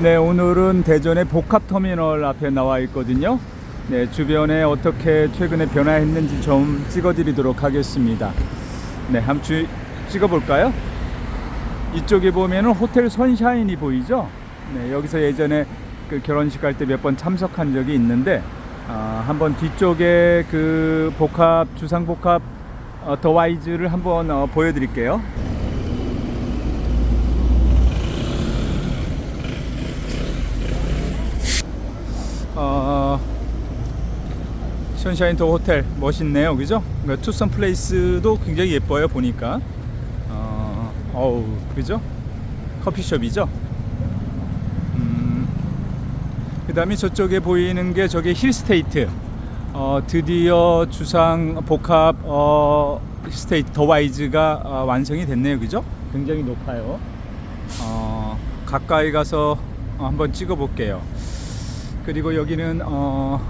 네, 오늘은 대전의 복합터미널 앞에 나와 있거든요. 네, 주변에 어떻게 최근에 변화했는지 좀 찍어드리도록 하겠습니다. 네, 한번 주, 찍어볼까요? 이쪽에 보면은 호텔 선샤인이 보이죠? 네, 여기서 예전에 그 결혼식 할때몇 번 참석한 적이 있는데, 아, 한번 뒤쪽에 그 복합, 주상복합 어, 더 와이즈를 한번 어, 보여드릴게요. 어, 선샤인 더 호텔 멋있네요, 그죠? 그러니까 투썸 플레이스도 굉장히 예뻐요 보니까. 어, 어우, 그죠? 커피숍이죠. 음, 그 다음에 저쪽에 보이는 게 저게 힐스테이트. 어, 드디어 주상 복합 어, 힐스테이트 더 와이즈가 어, 완성이 됐네요, 그죠? 굉장히 높아요. 어, 가까이 가서 어, 한번 찍어 볼게요. 그리고 여기는 어,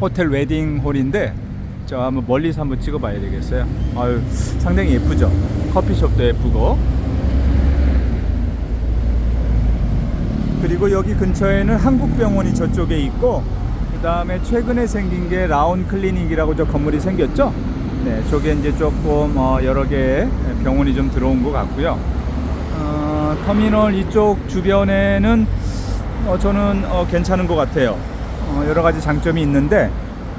호텔 웨딩 홀인데 저 한번 멀리서 한번 찍어봐야 되겠어요. 아유 상당히 예쁘죠. 커피숍도 예쁘고 그리고 여기 근처에는 한국병원이 저쪽에 있고 그 다음에 최근에 생긴 게 라운 클리닉이라고 저 건물이 생겼죠. 네, 저게 이제 조금 어, 여러 개의 병원이 좀 들어온 것 같고요. 어, 터미널 이쪽 주변에는 어, 저는 어, 괜찮은 것 같아요. 어, 여러 가지 장점이 있는데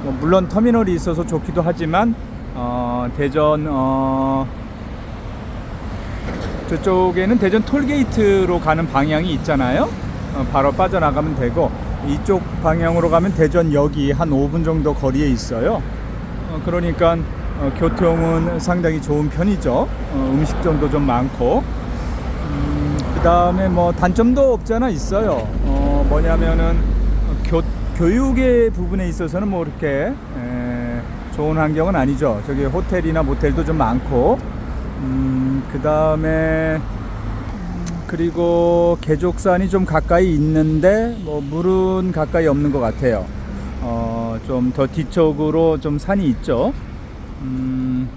뭐 물론 터미널이 있어서 좋기도 하지만 어, 대전 어, 저쪽에는 대전 톨게이트로 가는 방향이 있잖아요. 어, 바로 빠져나가면 되고 이쪽 방향으로 가면 대전역이 한 5분 정도 거리에 있어요. 어, 그러니까 어, 교통은 상당히 좋은 편이죠. 어, 음식점도 좀 많고 그 다음에 뭐 단점도 없잖아 있어요. 어, 뭐냐면은 교, 교육의 부분에 있어서는 뭐 이렇게 에, 좋은 환경은 아니죠. 저기 호텔이나 모텔도 좀 많고, 음, 그 다음에 그리고 개족산이 좀 가까이 있는데 뭐 물은 가까이 없는 것 같아요. 어, 좀 더 뒤쪽으로 좀 산이 있죠. 음,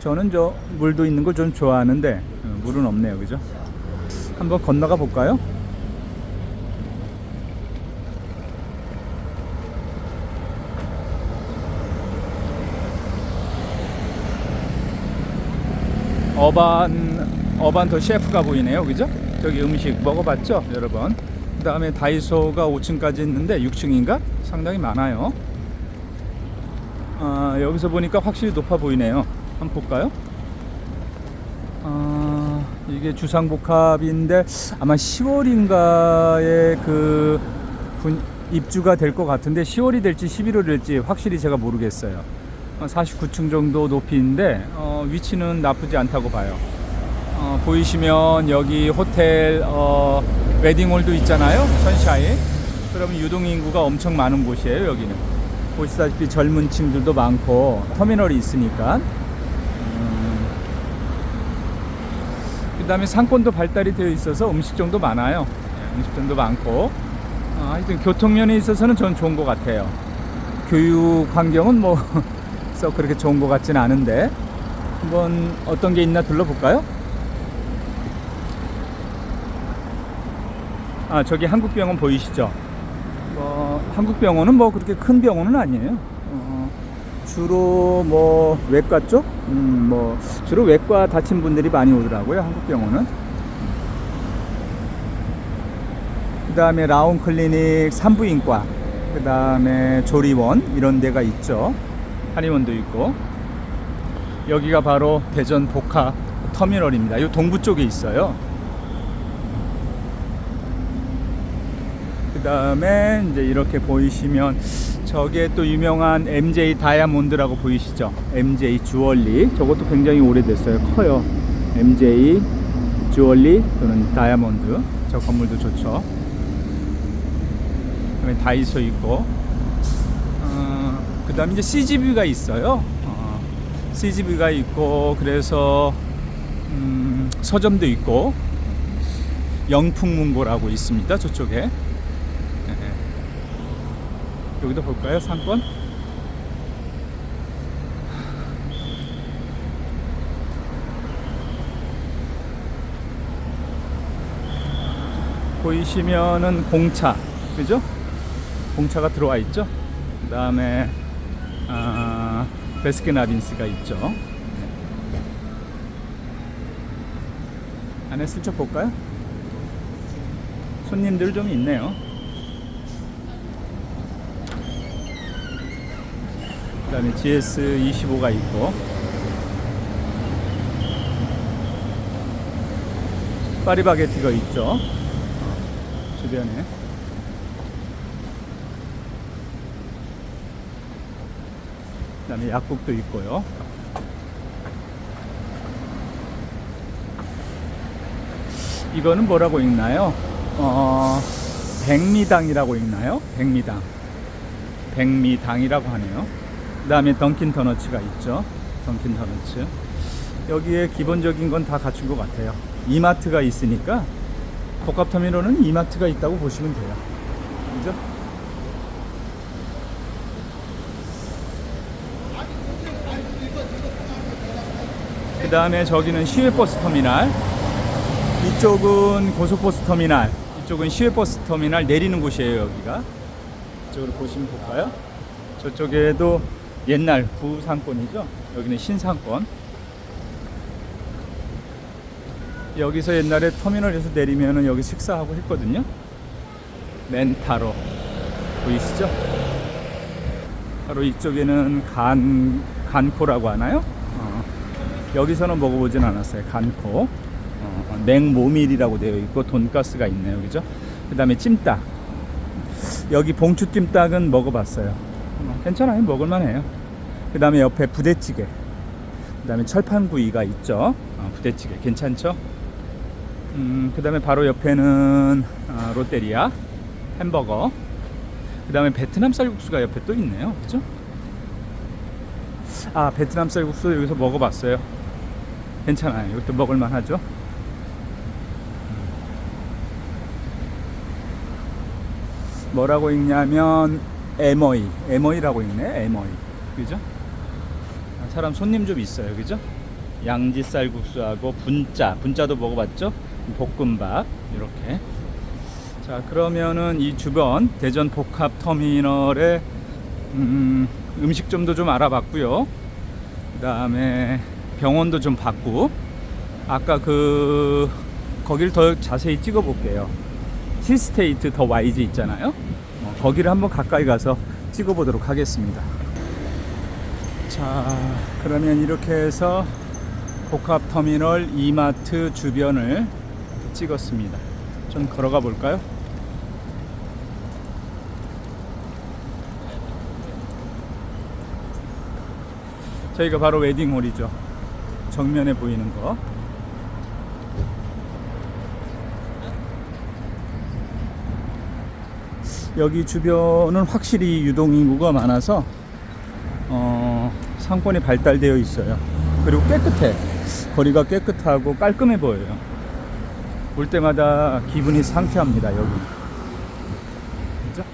저는 저 물도 있는 걸 좀 좋아하는데 어, 물은 없네요, 그죠? 한번 건너가 볼까요? 어반 어반 더 셰프가 보이네요, 그죠? 저기 음식 먹어봤죠, 여러분? 그 다음에 다이소가 5층까지 있는데 6층인가? 상당히 많아요. 아, 여기서 보니까 확실히 높아 보이네요. 한번 볼까요? 아, 이게 주상복합인데 아마 10월인가에 그 분- 입주가 될 것 같은데 10월이 될지 11월이 될지 확실히 제가 모르겠어요. 49층 정도 높이인데 어, 위치는 나쁘지 않다고 봐요. 어, 보이시면 여기 호텔 어, 웨딩홀도 있잖아요. 선샤인. 그러면 유동 인구가 엄청 많은 곳이에요. 여기는 보시다시피 젊은 층들도 많고 터미널이 있으니까. 그 다음에 상권도 발달이 되어 있어서 음식점도 많아요. 예, 음식점도 많고. 어, 하여튼 교통면에 있어서는 전 좋은 것 같아요. 교육 환경은 뭐, 썩 그렇게 좋은 것 같지는 않은데. 한번 어떤 게 있나 둘러볼까요? 아, 저기 한국병원 보이시죠? 뭐, 한국병원은 뭐 그렇게 큰 병원은 아니에요. 어, 주로 뭐 외과 쪽, 음, 뭐 주로 외과 다친 분들이 많이 오더라고요. 한국병원은. 그 다음에 라운 클리닉 산부인과, 그 다음에 조리원 이런 데가 있죠. 한의원도 있고. 여기가 바로 대전 복합 터미널입니다. 이 동부 쪽에 있어요. 그 다음에 이제 이렇게 보이시면 저게 또 유명한 MJ 다이아몬드라고 보이시죠? MJ 주얼리 저것도 굉장히 오래됐어요. 커요. MJ 주얼리 또는 다이아몬드 저 건물도 좋죠. 그다음에 다이소 있고 어, 그 다음에 이제 CGV가 있어요. 어, CGV가 있고 그래서 음, 서점도 있고 영풍문고라고 있습니다. 저쪽에. 네. 여기도 볼까요? 상권? 보이시면은 공차, 그죠? 공차가 들어와 있죠. 그 다음에 아, 베스킨라빈스가 있죠. 네. 안에 슬쩍 볼까요? 손님들 좀 있네요. 그 다음에 GS25가 있고 파리바게티가 있죠. 주변에. 그 다음에 약국도 있고요. 이거는 뭐라고 읽나요? 어, 백미당이라고 읽나요? 백미당. 백미당이라고 하네요. 그 다음에 던킨 도너츠가 있죠. 던킨 도너츠. 여기에 기본적인 건 다 갖춘 것 같아요. 이마트가 있으니까 복합터미널은 이마트가 있다고 보시면 돼요. 그죠? 그 다음에 저기는 시외버스 터미널. 이쪽은 고속버스 터미널. 이쪽은 시외버스 터미널 내리는 곳이에요, 여기가. 이쪽으로 보시면 볼까요? 저쪽에도 옛날 부상권이죠. 여기는 신상권. 여기서 옛날에 터미널에서 내리면은 여기 식사하고 했거든요. 멘타로 보이시죠? 바로 이쪽에는 간 간코라고 하나요? 어, 여기서는 먹어보진 않았어요. 간코. 어, 냉모밀이라고 되어 있고 돈가스가 있네요, 그죠? 그다음에 찜닭. 여기 봉추 찜닭은 먹어봤어요. 어, 괜찮아요, 먹을만해요. 그 다음에 옆에 부대찌개. 그 다음에 철판구이가 있죠. 어, 부대찌개 괜찮죠? 음, 그 다음에 바로 옆에는 아, 롯데리아 햄버거 그 다음에 베트남 쌀국수가 옆에 또 있네요 그죠? 아 베트남 쌀국수 여기서 먹어봤어요 괜찮아요 이것도 먹을만 하죠 뭐라고 읽냐면 에머이 에머이라고 읽네 에머이 그죠? 아, 사람 손님 좀 있어요 그죠? 양지 쌀국수하고 분짜. 분짜도 먹어봤죠? 볶음밥. 이렇게. 자 그러면은 이 주변 대전 복합 터미널의 음, 음식점도 좀 알아봤고요. 그 다음에 병원도 좀 봤고. 아까 그 거길 더 자세히 찍어 볼게요. 힐스테이트 더 YG 있잖아요? 어, 거기를 한번 가까이 가서 찍어 보도록 하겠습니다 자 그러면 이렇게 해서 복합터미널 이마트 주변을 찍었습니다. 좀 걸어가 볼까요? 저희가 바로 웨딩홀이죠. 정면에 보이는 거. 여기 주변은 확실히 유동인구가 많아서 어, 상권이 발달되어 있어요. 그리고 깨끗해. 거리가 깨끗하고 깔끔해 보여요. 볼 때마다 기분이 상쾌합니다, 여기. 그죠?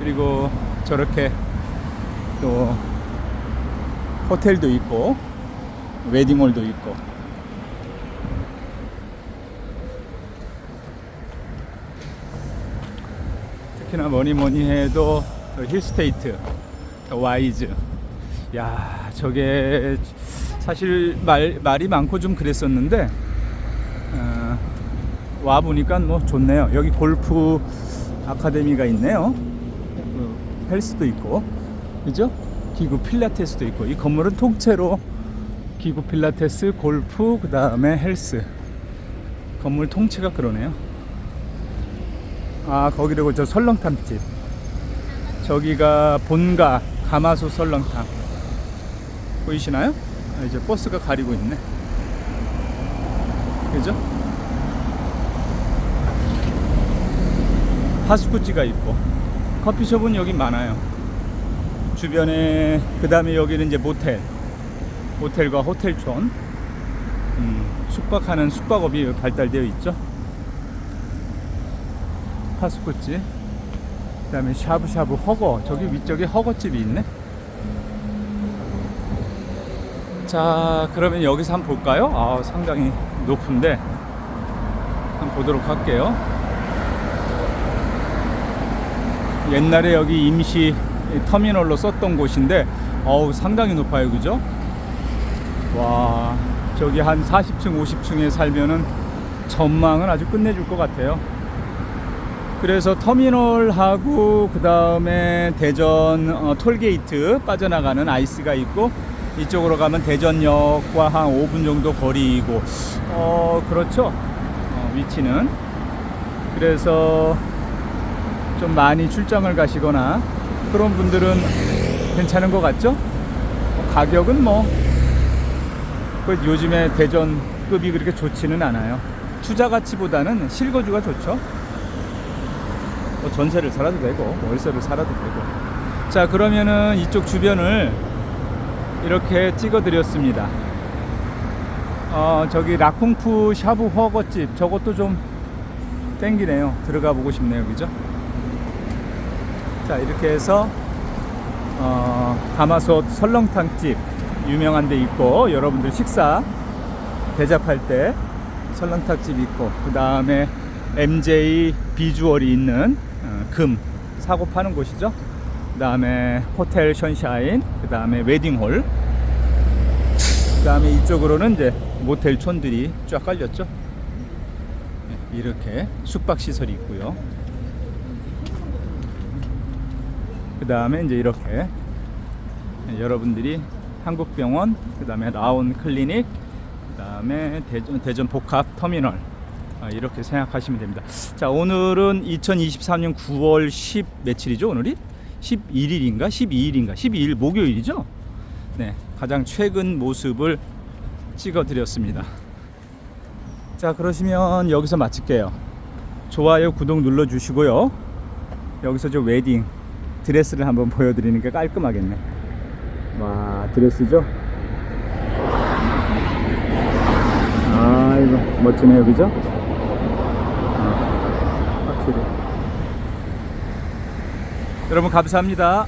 그리고 저렇게 또 호텔도 있고, 웨딩홀도 있고. 특히나 뭐니 뭐니 해도 저 힐스테이트, 더 와이즈. 야, 저게 사실 말, 말이 많고 좀 그랬었는데 어, 와 보니까 뭐 좋네요. 여기 골프 아카데미가 있네요. 그 헬스도 있고, 그죠? 기구 필라테스도 있고, 이 건물은 통째로 기구 필라테스, 골프, 그 다음에 헬스 건물 통째가 그러네요. 아 거기라고 저 설렁탕집. 저기가 본가 가마솥 설렁탕. 보이시나요? 아, 이제 버스가 가리고 있네. 그죠? 하스쿠찌가 있고 커피숍은 여기 많아요. 주변에 그 다음에 여기는 이제 모텔, 모텔과 호텔촌, 음, 숙박하는 숙박업이 발달되어 있죠. 하스쿠찌, 그 다음에 샤브샤브 허거, 저기 위쪽에 허거집이 있네. 자 그러면 여기서 한번 볼까요? 아 상당히 높은데 한번 보도록 할게요. 옛날에 여기 임시 터미널로 썼던 곳인데 어우 상당히 높아요 그죠? 와 저기 한 40층 50층에 살면은 전망은 아주 끝내줄 것 같아요 그래서 터미널하고 그 다음에 대전 어, 톨게이트 빠져나가는 아이스가 있고 이쪽으로 가면 대전역과 한 5분 정도 거리이고 어 그렇죠 어, 위치는 그래서 좀 많이 출장을 가시거나 그런 분들은 괜찮은 것 같죠? 가격은 뭐그 요즘에 대전급이 그렇게 좋지는 않아요. 투자 가치보다는 실거주가 좋죠. 뭐 전세를 살아도 되고 월세를 살아도 되고. 자 그러면은 이쪽 주변을 이렇게 찍어 드렸습니다. 어 저기 라쿵푸 샤브 허거집 저것도 좀 땡기네요. 들어가 보고 싶네요, 그죠? 자 이렇게 해서 어, 가마솥 설렁탕집 유명한 데 있고 여러분들 식사 대접할 때 설렁탕집 있고 그 다음에 MJ 비주얼이 있는 어, 금 사고 파는 곳이죠. 그 다음에 호텔 션샤인 그 다음에 웨딩홀. 그 다음에 이쪽으로는 이제 모텔촌들이 쫙 깔렸죠. 네, 이렇게 숙박시설이 있고요. 그 다음에 이제 이렇게 여러분들이 한국병원, 그 다음에 라온 클리닉, 그 다음에 대전, 대전 복합 터미널. 아, 이렇게 생각하시면 됩니다. 자 오늘은 2023년 9월 10 며칠이죠 오늘이? 11일인가 12일인가 12일 목요일이죠? 네 가장 최근 모습을 찍어 드렸습니다. 자 그러시면 여기서 마칠게요. 좋아요 구독 눌러 주시고요. 여기서 저 웨딩 드레스를 한번 보여 드리니까 깔끔하겠네. 와 드레스죠? 아이고 멋지네요 그죠? 여러분 감사합니다